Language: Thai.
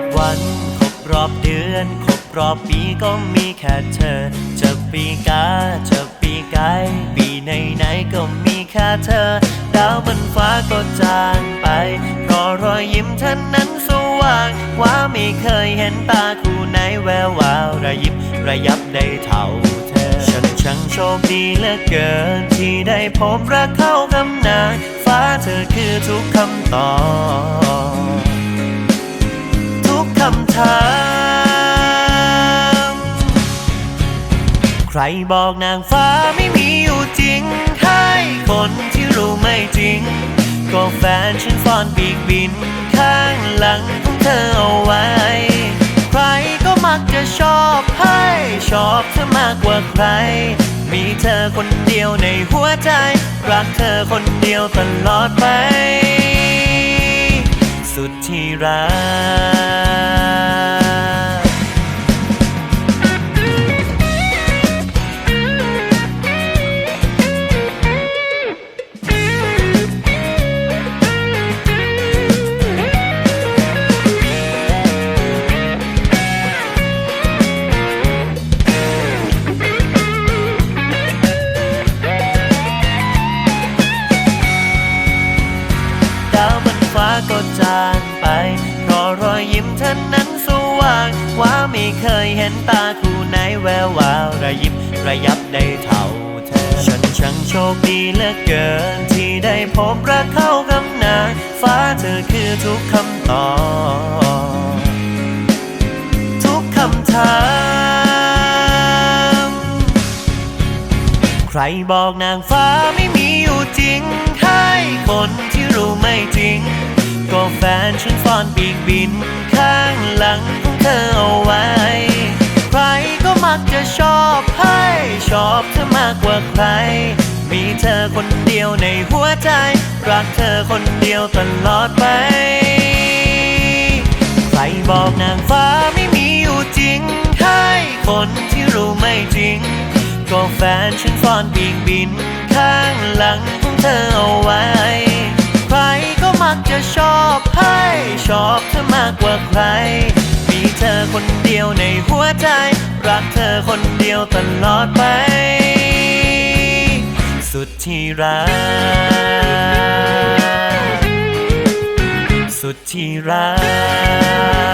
ครบรอบเดือน ครบรอบปีก็มีแค่เธอ จะปีกาจะปีไกายปีไหนๆก็มีแค่เธอ ดาวบนฟ้าก็จางไป เพราะรอยยิ้มเธอนั้นสว่างกว่าไม่เคยเห็นตาคู่ไหนแวววาวระยิบระยับได้เท่าเธอ ฉันช่างโชคดีเหลือเกิน ที่ได้พบรักเข้าคำนานฟ้าเธอคือทุกคำตอบ ใครบอกนางฟ้าไม่มีอยู่จริง ให้คนที่รู้ไม่จริง ก็แฟนฉันซ่อนปีกบิน ข้างหลังของเธอเอาไว้ ใครก็มักจะชอบให้ ชอบเธอมากกว่าใคร มีเธอคนเดียวในหัวใจ รักเธอคนเดียวตลอดไป สุดที่รัก ยเห็นตาคู่ไหนแวววาวระยิบระยับได้เท่าเธอ ฉันช่างโชคดีเหลือเกิน ที่ได้พบรักเข้ากำนาฟ้าเธอคือทุกคำตอบ ทุกคำถามใครบอกนางฟ้าไม่มีอยู่จริง ให้คนที่รู้ไม่จริง ก็แฟนฉันซ่อนปีกบินข้างหลังของเธอเอาไว้ ใคร มีเธอคนเดียวในหัวใจ รักเธอคนเดียวตลอดไป ใครบอกนางฟ้าไม่มีอยู่จริง ให้คนที่รู้ไม่จริง ก็แฟนฉันซ่อนปีกบิน ข้างหลังของเธอเอาไว้ ใครก็มักจะชอบให้ ชอบเธอมากกว่าใคร มีเธอคนเดียวในหัวใจรักเธอคนเดียวตลอดไป ที่รัก สุดที่รัก